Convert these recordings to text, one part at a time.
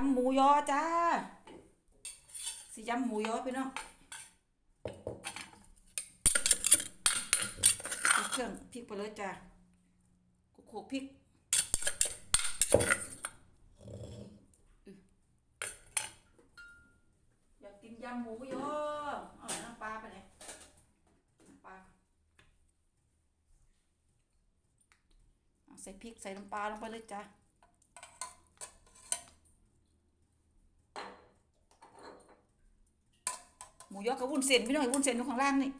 ยำหมูยอจ้าสิยำหมูยอพี่น้องเครื่องพริกไปเลยจ้าโขกพริกอยากกินยำหมูยอเอาน้ำปลาไปไหนน้ำปลาใส่พริกใส่น้ำปลาลงไปเลยจ้า มูยอกับวุ้นเส้นพี่น้องวุ้นเส้นอยู่ข้างล่างนี่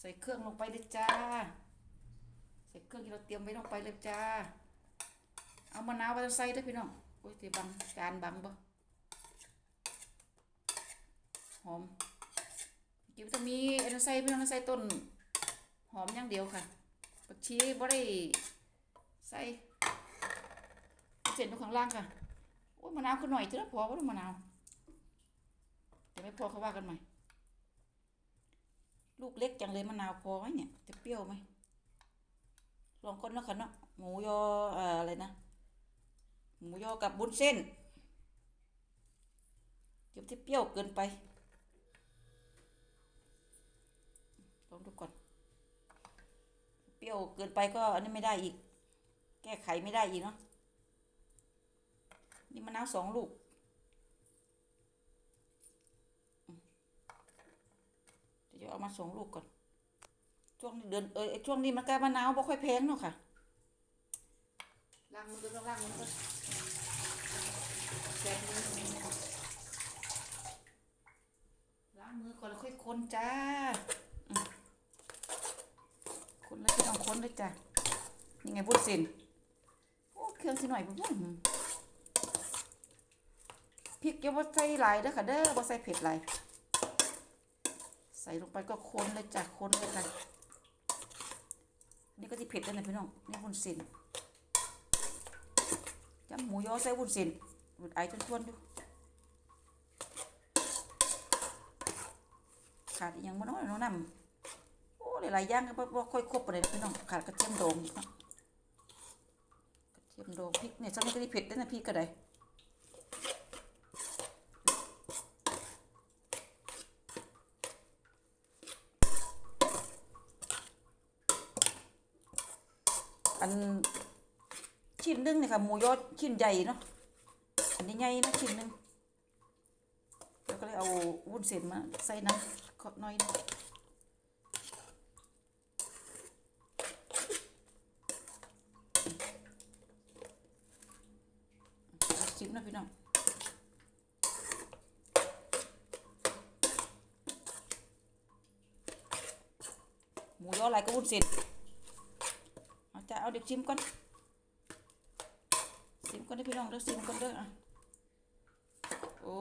ใส่เครื่องลงไปเลยจ้า ใส่เครื่องที่เราเตรียมไว้ลงไปเลยจ้า เอามะนาวไปใส่ด้วยพี่น้องโอ้ยตีบังจานบังบ่หอมกินจะมีอันนั้นใส่พี่น้องใส่ต้น หอมอย่างเดียวค่ะผักชีบ่ได้ใส่ เส้นอยู่ข้างล่างค่ะโอ้ยมะนาวขึ้นหน่อยเถอะพอว่าต้องมะนาวเดี๋ยวไม่พอเขาว่ากันใหม่ลูกเล็กจังเลยมะนาวพอไหมเนี่ย จะเปรี้ยวไหมลองคนแล้วกันเนาะหมูยออ่ออะไรนะหมูยอกับบุญเส้นเดี๋ยวจะเปรี้ยวเกินไปลองดูก่อนเปรี้ยวเกินไปก็อันนี้ไม่ได้อีก แก้ไขไม่ได้อีกเนาะ มะนาวสองลูกอืมเดี๋ยวจะเอามาสองลูกก่อน ช่วงนี้เดือนเออไอ้ช่วงนี้มันก็มะนาวบ่ค่อยแพงเนาะค่ะล้างมือก็ล้างมือก็แกะมือล้างมือก่อนแล้วค่อยคนจ้าอืมคนแล้วพี่น้องคนเลยจ้านี่ไงพูดสินโอ้เครื่องสิหน่อยพุ่นพ ริกย่าบ่ใส่หลายเด้อค่ะเด้อบ่ใส่เผ็ดหลายใส่ลงไปก็คนเลยจ้ะคนเลยค่ะนี่ก็สิเผ็ดแล้วนะพี่น้องนี่วุ้นเส้นจำหมูยอใส่วุ้นเส้นวุ้นไอจนทวนดูขาดอีกอยังบ่น้อยเน้องนำโอ้หลายๆอย่างก็บ่ค่อยครบปานใดพี่น้องขาดกระเทียมโดงอีกระเทียมโดงพริกเนี่ยซันี้ก็สิเผ็ดแล้วนะพริกก็ได้ อันชิ้นหนึงเนี่ยค่ะหมูยอชิ้นใหญ่เนาะอันนี้ใหญ่นะชิ้นหนึงแล้วก็เลยเอาวุ้นเส้นมาใส่น้ำขอน้อยนึงชิมนะพี่น้องหมูยออะไรก็วุ้นเส้น เอาเด็กชิมก่อนชิมก่อนได้พี่น้องเด้อชิมก่อนเด้ออะโอ้